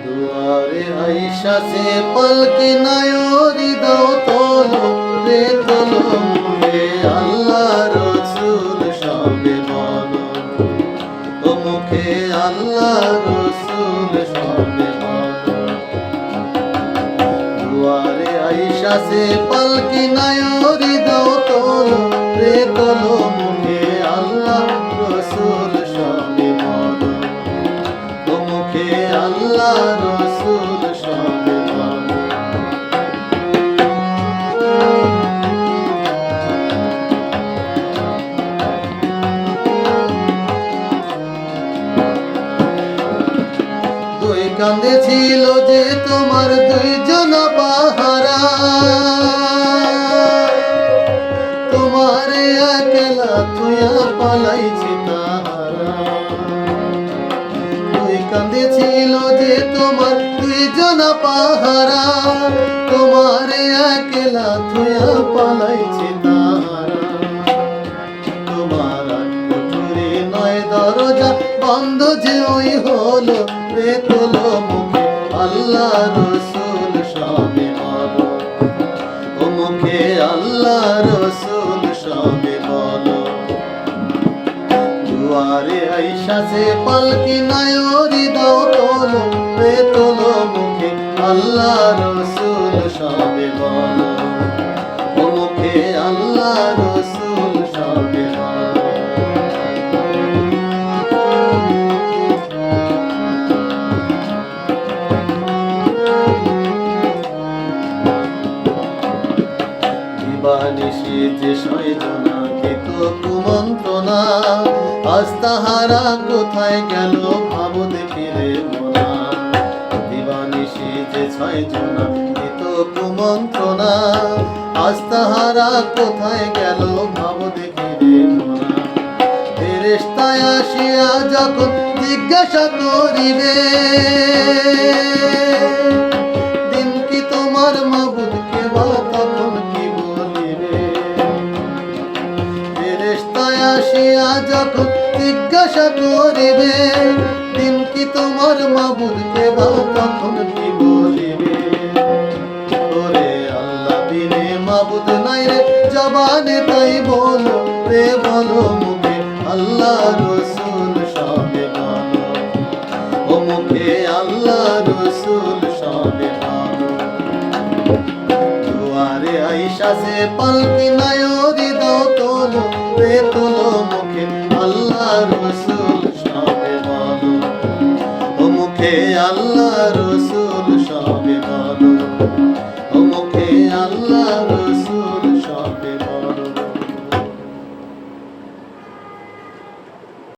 আইসা সে পলকি নায়রি দাও তোলো, রে তোলো মুখে আল্লাহ রসুল সবে বলো ও মুখে আল্লাহ রসুল সবে বলো দুয়ারে আইসা সে পলকি নায়রি দুই কান্দে ছিল যে তোমার দুইজন পাহারা। তোমার একলা তুইয়া পালাইছি তাহারা। দুই কান্দে ছিল যে তোমার দুইজন পাহারা। তোমার একলা তুইয়া পালাইছি তোমার নয় দরজা বন্ধ যে ওই হলো রে তোলো। মুখে আল্লাহ রসুল সবে বলো। দুয়ারে আইসা সে পালকি নায়রি তোলো তোলো মুখে আল্লাহ রসুল সবে বলো। দিবানিশি যে সয়জনা খেত কুমন্ত্রণা। আজ কোথায় গেল ভাবো দেখি রে মোনা। দিবানিশি যে ছয়জনা খেত কুমন্ত্রণা। আজ কোথায় গেল ভাবো দেখি রে মোনা। ফেরেশতায় আসিয়া যখন জিজ্ঞাসা করিবে আসিয়া যখন জিজ্ঞাসা করিবে, দিন কি তোমার মাবুদকে বা তখন কি বলিবে? আল্লাহ নাই জবানে তাই বলো, রে বলো মুখে, আল্লাহ রসুল সবে ও মুখে আল্লাহ রসুল সবে দুয়ারে আইসা সে পালকি দাও হবে তোলো মুখে? আল্লাহ রসুল সবে বলো। ও মুখে আল্লাহ রসুল সবে বলো। ও মুখে আল্লাহ